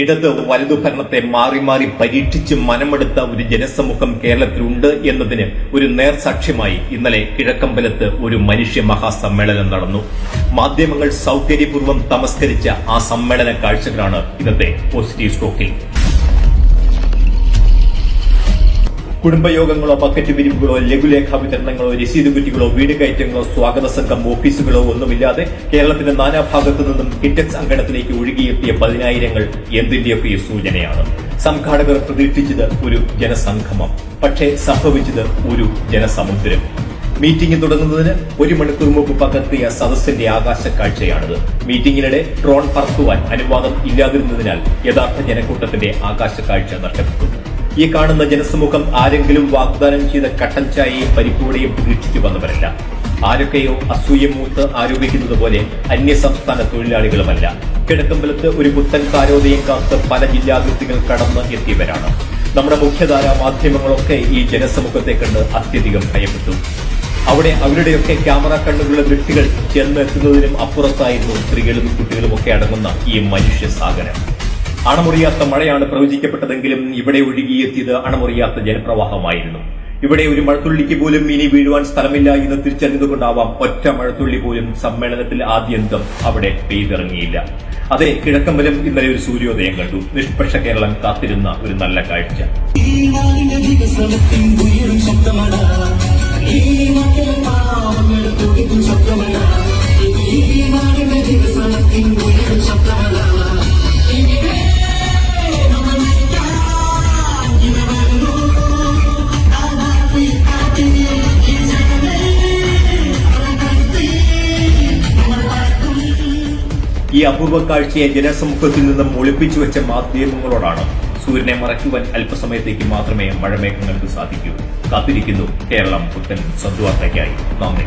ഇടത് വലതു ഭരണത്തെ മാറി മാറി പരീക്ഷിച്ച് മനമെടുത്ത ഒരു ജനസമൂഹം കേരളത്തിലുണ്ട് എന്നതിന് ഒരു നേർസാക്ഷ്യമായി ഇന്നലെ കിഴക്കമ്പലത്ത് ഒരു മനുഷ്യ മഹാസമ്മേളനം നടന്നു. മാധ്യമങ്ങൾ സൗകര്യപൂർവം തമസ്കരിച്ച ആ സമ്മേളന കാഴ്ചകളാണ് ഇന്നത്തെ പോസിറ്റീവ് സ്റ്റോക്കിൽ. കുടുംബയോഗങ്ങളോ പക്കറ്റ് പിരിവുകളോ ലഘുലേഖാ വിതരണങ്ങളോ രസീത് കുറ്റികളോ വീട് കയറ്റങ്ങളോ സ്വാഗത സംഘം ഓഫീസുകളോ ഒന്നുമില്ലാതെ കേരളത്തിന്റെ നാനാഭാഗത്തു നിന്നും കിറ്റക്സ് അങ്കണത്തിലേക്ക് ഒഴുകിയെത്തിയ പതിനായിരങ്ങൾ എന്തിന്റെയൊക്കെ സൂചനയാണ്. സംഘാടകർ പ്രതീക്ഷിച്ചത് ഒരു ജനസംഗമം പക്ഷേ സംഭവിച്ചത് ഒരു ജനസമുദ്രം. മീറ്റിംഗ് തുടങ്ങുന്നതിന് ഒരു മണിക്കൂർ മുമ്പ് പകർത്തിയ സദസ്സിന്റെ ആകാശ കാഴ്ചയാണിത് മീറ്റിംഗിനിടെ ഡ്രോൺ പറത്തുവാൻ അനുവാദം ഇല്ലാതിരുന്നതിനാൽ യഥാർത്ഥ ജനക്കൂട്ടത്തിന്റെ ആകാശ കാഴ്ച നഷ്ടപ്പെട്ടു. ഈ കാണുന്ന ജനസമൂഹം ആരെങ്കിലും വാഗ്ദാനം ചെയ്ത കട്ടൻ ചായയും പരിപ്പൂടെയും പ്രതീക്ഷിച്ചു വന്നവരല്ല. ആരൊക്കെയോ അസൂയമൂത്ത് ആരോപിക്കുന്നത് പോലെ അന്യസംസ്ഥാന തൊഴിലാളികളുമല്ല. കിഴക്കമ്പലത്ത് ഒരു പുത്തൻ കാരോദയം കാത്ത് പല ജില്ലാതിർത്തികൾ കടന്ന് എത്തിയവരാണ്. നമ്മുടെ മുഖ്യധാര മാധ്യമങ്ങളൊക്കെ ഈ ജനസമൂഹത്തെ കണ്ട് അത്യധികം ഭയപ്പെട്ടു. അവിടെ അവരുടെയൊക്കെ ക്യാമറ കണ്ണുകളുടെ വ്യക്തികൾ ചെന്നെത്തുന്നതിനും അപ്പുറത്തായിരുന്നു സ്ത്രീകളും കുട്ടികളും ഒക്കെ അടങ്ങുന്ന ഈ മനുഷ്യ സാഗരം അണമുറിയാത്ത മഴയാണ് പ്രവചിക്കപ്പെട്ടതെങ്കിലും ഇവിടെ ഒഴുകിയെത്തിയത് അണമുറിയാത്ത ജനപ്രവാഹമായിരുന്നു ഇവിടെ ഒരു മഴത്തുള്ളിക്ക് പോലും ഇനി വീഴുവാൻ സ്ഥലമില്ല എന്ന് തിരിച്ചറിഞ്ഞതുകൊണ്ടാവാം ഒറ്റ മഴത്തുള്ളി പോലും സമ്മേളനത്തിൽ ആദ്യന്തം അവിടെ പെയ്തിറങ്ങിയില്ല. അതെ കിഴക്കമ്പലം ഇന്നലെ ഒരു സൂര്യോദയം കണ്ടു. നിഷ്പക്ഷ കേരളം കാത്തിരുന്ന ഒരു നല്ല കാഴ്ച. ശബ്ദമട. ഈ അപൂർവ കാഴ്ചയെ ജനസമൂഹത്തിൽ നിന്നും ഒളിപ്പിച്ചു വെച്ച മാധ്യമങ്ങളോടാണ് സൂര്യനെ മറയ്ക്കുവാൻ അല്പസമയത്തേക്ക് മാത്രമേ മഴമേഘങ്ങൾക്ക് സാധിക്കൂ. കാത്തിരിക്കുന്നു കേരളം പുത്തൻ സദ്വാർത്തയ്ക്കായി നന്ദി.